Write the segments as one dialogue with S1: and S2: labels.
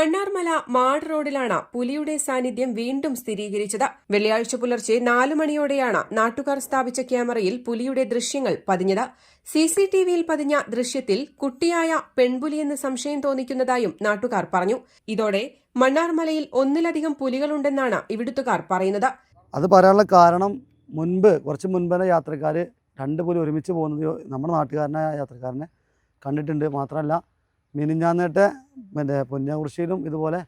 S1: മണ്ണാർമല മാട് റോഡിലാണ് പുലിയുടെ സാന്നിധ്യം വീണ്ടും സ്ഥിരീകരിച്ചത്. വെള്ളിയാഴ്ച പുലർച്ചെ നാലു മണിയോടെയാണ് നാട്ടുകാർ സ്ഥാപിച്ച ക്യാമറയിൽ പുലിയുടെ ദൃശ്യങ്ങൾ പതിഞ്ഞത്. സിസിടിവിയിൽ പതിഞ്ഞ ദൃശ്യത്തിൽ കുട്ടിയായ പെൺപുലിയെന്ന് സംശയം തോന്നിക്കുന്നതായും നാട്ടുകാർ പറഞ്ഞു. ഇതോടെ മണ്ണാർമലയിൽ ഒന്നിലധികം പുലികളുണ്ടെന്നാണ് ഇവിടുത്തുകാർ പറയുന്നത്.
S2: അത് പറയാനുള്ള കാരണം മുൻപ് കുറച്ച് മുൻപേ യാത്രക്കാർ രണ്ട് പുലി ഒരുമിച്ച് പോകുന്നത് നമ്മുടെ നാട്ടുകാരനായ യാത്രക്കാരനെ കണ്ടിട്ടുണ്ട്. മാത്രമല്ല മിനിഞ്ഞാന്നേട്ടെ മറ്റേ പുന്നകുറിശ്ശിയിലും ഇതുപോലെ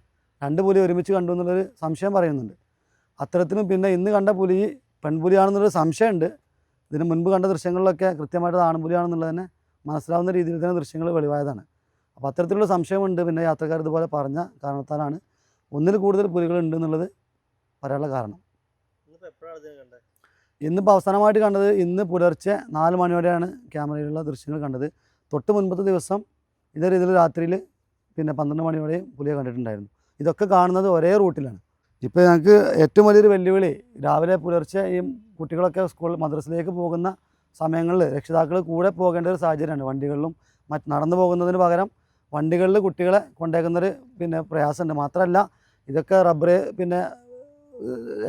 S2: രണ്ട് പുലി ഒരുമിച്ച് കണ്ടു എന്നുള്ളൊരു സംശയം പറയുന്നുണ്ട്. അത്തരത്തിലും പിന്നെ ഇന്ന് കണ്ട പുലി പെൺപുലിയാണെന്നുള്ളൊരു സംശയമുണ്ട്. ഇതിന് മുൻപ് കണ്ട ദൃശ്യങ്ങളിലൊക്കെ കൃത്യമായിട്ട് ആണുപുലിയാണെന്നുള്ളത് ആൺപുലിയാണെന്നുള്ളത് തന്നെ മനസ്സിലാവുന്ന രീതിയിൽ തന്നെ ദൃശ്യങ്ങൾ വെളിവായതാണ്. അപ്പോൾ അത്തരത്തിലുള്ള സംശയമുണ്ട്. പിന്നെ യാത്രക്കാർ ഇതുപോലെ പറഞ്ഞ കാരണത്താലാണ് ഒന്നിൽ കൂടുതൽ പുലികൾ ഉണ്ട് എന്നുള്ളത് പറയാനുള്ള കാരണം. ഇന്നിപ്പോൾ അവസാനമായിട്ട് കണ്ടത് ഇന്ന് പുലർച്ചെ നാല് മണിയോടെയാണ് ക്യാമറയിലുള്ള ദൃശ്യങ്ങൾ കണ്ടത്. തൊട്ട് മുൻപത്തെ ദിവസം ഇതേ രീതിയിൽ രാത്രിയിൽ പിന്നെ പന്ത്രണ്ട് മണിയോടെയും പുലിയെ കണ്ടിട്ടുണ്ടായിരുന്നു. ഇതൊക്കെ കാണുന്നത് ഒരേ റൂട്ടിലാണ്. ഇപ്പോൾ ഞങ്ങൾക്ക് ഏറ്റവും വലിയൊരു വെല്ലുവിളി രാവിലെ പുലർച്ചെ ഈ കുട്ടികളൊക്കെ സ്കൂൾ മദ്രസയിലേക്ക് പോകുന്ന സമയങ്ങളിൽ രക്ഷിതാക്കൾ കൂടെ പോകേണ്ട ഒരു സാഹചര്യമാണ്. വണ്ടികളിലും മറ്റ് നടന്നു പോകുന്നതിന് പകരം വണ്ടികളിൽ കുട്ടികളെ കൊണ്ടേക്കുന്നൊരു പിന്നെ പ്രയാസമുണ്ട്. മാത്രമല്ല ഇതൊക്കെ റബ്ബർ പിന്നെ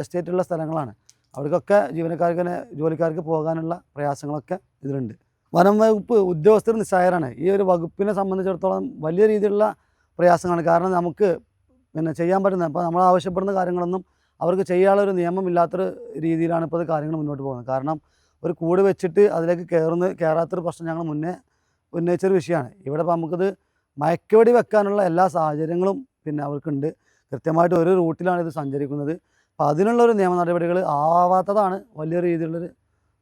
S2: എസ്റ്റേറ്റുള്ള സ്ഥലങ്ങളാണ്. അവർക്കൊക്കെ ജീവനക്കാർക്ക് തന്നെ ജോലിക്കാർക്ക് പോകാനുള്ള പ്രയാസങ്ങളൊക്കെ ഇതിലുണ്ട്. വനം വകുപ്പ് ഉദ്യോഗസ്ഥർ നിസ്സഹായരാണ് ഈ ഒരു വകുപ്പിനെ സംബന്ധിച്ചിടത്തോളം വലിയ രീതിയിലുള്ള പ്രയാസങ്ങളാണ്. കാരണം നമുക്ക് പിന്നെ ചെയ്യാൻ പറ്റുന്ന ഇപ്പോൾ നമ്മൾ ആവശ്യപ്പെടുന്ന കാര്യങ്ങളൊന്നും അവർക്ക് ചെയ്യാനുള്ള ഒരു നിയമമില്ലാത്തൊരു രീതിയിലാണ് ഇപ്പോൾ കാര്യങ്ങൾ മുന്നോട്ട് പോകുന്നത്. കാരണം ഒരു കൂട് വെച്ചിട്ട് അതിലേക്ക് കയറുന്ന കയറാത്തൊരു പ്രശ്നം ഞങ്ങൾ മുന്നേ ഉന്നയിച്ചൊരു വിഷയമാണ്. ഇവിടെ ഇപ്പോൾ നമുക്കിത് മയക്കുവടി വെക്കാനുള്ള എല്ലാ സാഹചര്യങ്ങളും പിന്നെ അവർക്കുണ്ട്. കൃത്യമായിട്ട് ഒരു റൂട്ടിലാണ് ഇത് സഞ്ചരിക്കുന്നത്. അപ്പോൾ അതിനുള്ള ഒരു നിയമ നടപടികൾ ആവാത്തതാണ് വലിയ രീതിയിലുള്ളൊരു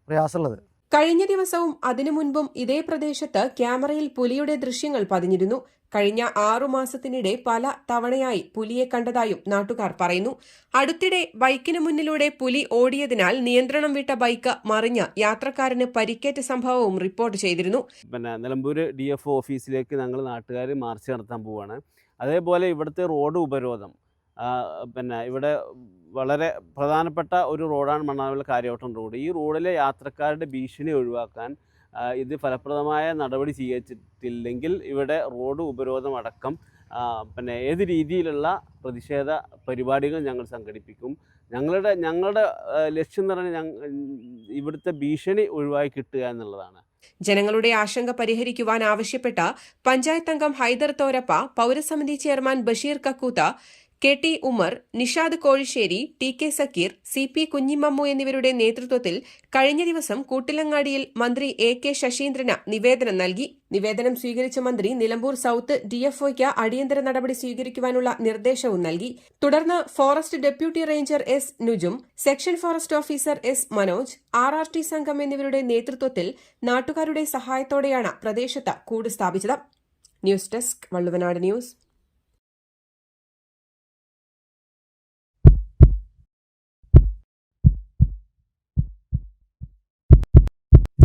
S2: പ്രയാസമുള്ളത്.
S1: കഴിഞ്ഞ ദിവസവും അതിനു മുൻപും ഇതേ പ്രദേശത്ത് ക്യാമറയിൽ പുലിയുടെ ദൃശ്യങ്ങൾ പതിഞ്ഞിരുന്നു. കഴിഞ്ഞ ആറു മാസത്തിനിടെ പല തവണയായി പുലിയെ കണ്ടതായും നാട്ടുകാർ പറയുന്നു. അടുത്തിടെ ബൈക്കിന് മുന്നിലൂടെ പുലി ഓടിയതിനാൽ നിയന്ത്രണം വിട്ട ബൈക്ക് മറിഞ്ഞ് യാത്രക്കാരന് പരിക്കേറ്റ സംഭവവും റിപ്പോർട്ട് ചെയ്തിരുന്നു.
S3: പിന്നെ നിലമ്പൂർ ഡി എഫ് ഓഫീസിലേക്ക് ഞങ്ങൾ നാട്ടുകാർ മാർച്ച് നടത്താൻ പോവുകയാണ് അതേപോലെ ഇവിടുത്തെ റോഡ് ഉപരോധം പിന്നെ ഇവിടെ വളരെ പ്രധാനപ്പെട്ട ഒരു റോഡാണ് മണ്ണാർമല കാര്യവട്ടം റോഡ്. ഈ റോഡിലെ യാത്രക്കാരുടെ ഭീഷണി ഒഴിവാക്കാൻ ഇത് ഫലപ്രദമായ നടപടി സ്വീകരിച്ചിട്ടില്ലെങ്കിൽ ഇവിടെ റോഡ് ഉപരോധം അടക്കം പിന്നെ ഏത് രീതിയിലുള്ള പ്രതിഷേധ പരിപാടികൾ ഞങ്ങൾ സംഘടിപ്പിക്കും. ഞങ്ങളുടെ ഞങ്ങളുടെ ലക്ഷ്യം എന്ന് പറഞ്ഞാൽ ഇവിടുത്തെ ഭീഷണി ഒഴിവാക്കി കിട്ടുക എന്നുള്ളതാണ്.
S1: ജനങ്ങളുടെ ആശങ്ക പരിഹരിക്കുവാൻ ആവശ്യപ്പെട്ട പഞ്ചായത്ത് അംഗം Hyder Thorappa പൗരസമിതി chairman Basheer Kakkootha K T Umar Nishad Kozhissery T K Zakir C P Kunhimammu എന്നിവരുടെ നേതൃത്വത്തിൽ കഴിഞ്ഞ ദിവസം കൂട്ടിലങ്ങാടിയിൽ മന്ത്രി എ കെ ശശീന്ദ്രന് നിവേദനം നൽകി. നിവേദനം സ്വീകരിച്ച മന്ത്രി നിലമ്പൂർ സൌത്ത് ഡിഎഫ്ഒയ്ക്ക് അടിയന്തര നടപടി സ്വീകരിക്കുവാനുള്ള നിർദ്ദേശവും നൽകി. തുടർന്ന് forest deputy ranger S Nujum section forest officer S Manoj R R T സംഘം എന്നിവരുടെ നേതൃത്വത്തിൽ നാട്ടുകാരുടെ സഹായത്തോടെയാണ് പ്രദേശത്ത് കൂട് സ്ഥാപിച്ചത്. News desk Valluvanad news.